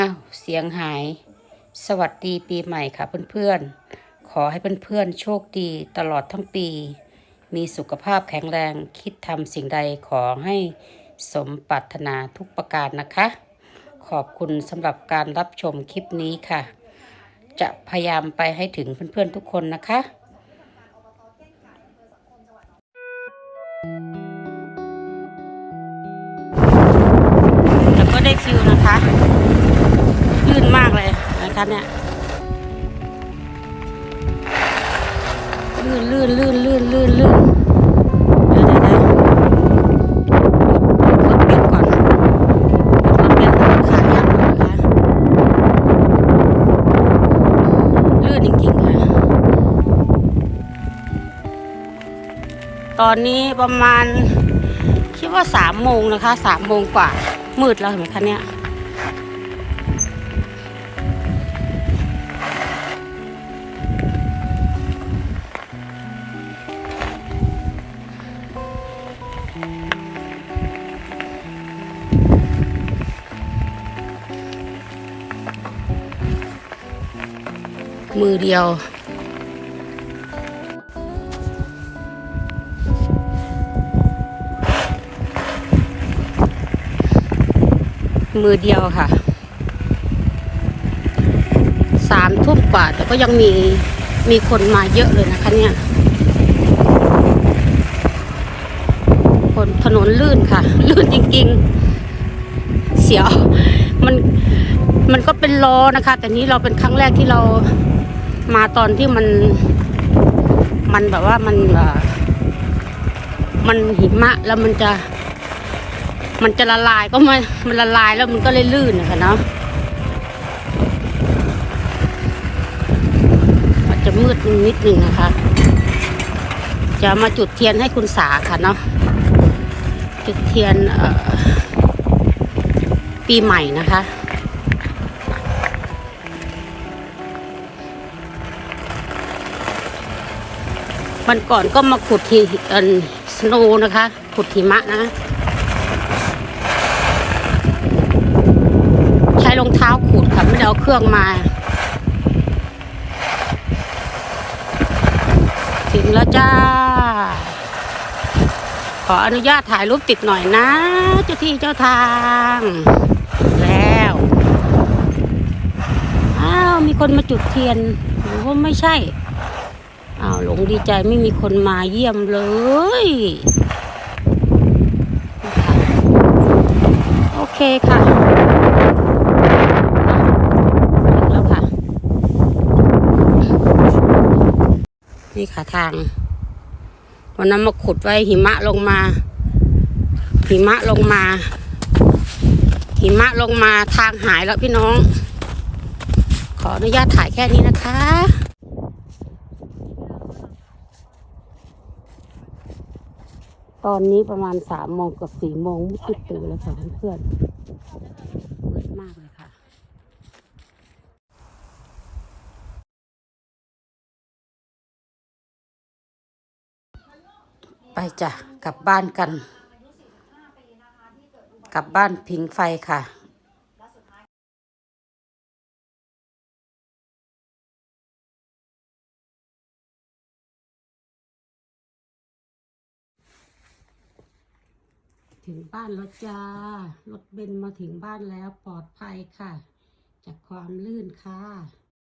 อ้าวเสียงหาย สวัสดีปีใหม่ค่ะเพื่อนๆ ขอให้เพื่อนๆ โชคดีตลอดทั้งปี มีสุขภาพแข็งแรงคิดทำสิ่งใดขอให้สมปรารถนาทุกประการนะคะ ขอบคุณสำหรับการรับชมคลิปนี้ค่ะ จะพยายามไปให้ถึงเพื่อนๆทุกคนนะคะ คะเนี่ยลื่นลื่นลื่นลื่นลื่นลื่นเดี๋ยวเดี๋ยวเดี๋ยวรถเปลี่ยนก่อนรถเปลี่ยนขายันก่อนนะคะลื่นจริงๆค่ะ ตอนนี้ประมาณ คิดว่าสามโมงนะคะสามโมงกว่า มืดแล้วเห็นไหมคะเนี่ย มือเดียว มือเดียวค่ะ สามทุ่มกว่า แต่ก็ยังมีมีคนมาเยอะเลยนะคะเนี่ย คนถนนลื่นค่ะ ลื่นจริงๆ เสียว มัน มันก็เป็นล้อนะคะ แต่นี้เราเป็นครั้งแรกที่เรา มาตอนที่มัน มันแบบว่ามันมันหิมะแล้วมันจะ มันจะละลายก็มันมันละลายแล้วมันก็เลยลื่นนะคะเนาะอาจจะมืดนิดนึงนะคะ จะมาจุดเทียนให้คุณสาค่ะเนาะจุดเทียนปีใหม่นะคะ วันก่อนก็มาขุดทีเอ่อสโนนะคะ ขุดหิมะนะ ใช้รองเท้าขูดค่ะไม่ได้เอาเครื่องมา ถึงแล้วจ้า ขออนุญาตถ่ายรูปติดหน่อยนะ เจ้าที่เจ้าทาง แล้ว อ้าว มีคนมาจุดเทียนหรือว่าไม่ใช่ อ้าวหลงดีใจไม่มีคนมาเยี่ยมเลยนะคะโอเคค่ะแล้วค่ะ นี่ค่ะทาง วันนั้นมาขุดไว้หิมะลงมา หิมะลงมา หิมะลงมาทางหายแล้วพี่น้อง ขออนุญาตถ่ายแค่นี้นะคะ ตอนนี้ประมาณสามโมงกับสี่โมงมืดตื่นแล้วค่ะเพื่อนๆมืดมากเลยค่ะไปจ้ะกลับบ้านกัน กลับบ้านพิงไฟค่ะ ถึงบ้านแล้วจ้า รถเบนมาถึงบ้านแล้วปลอดภัยค่ะ จากความลื่นค่ะ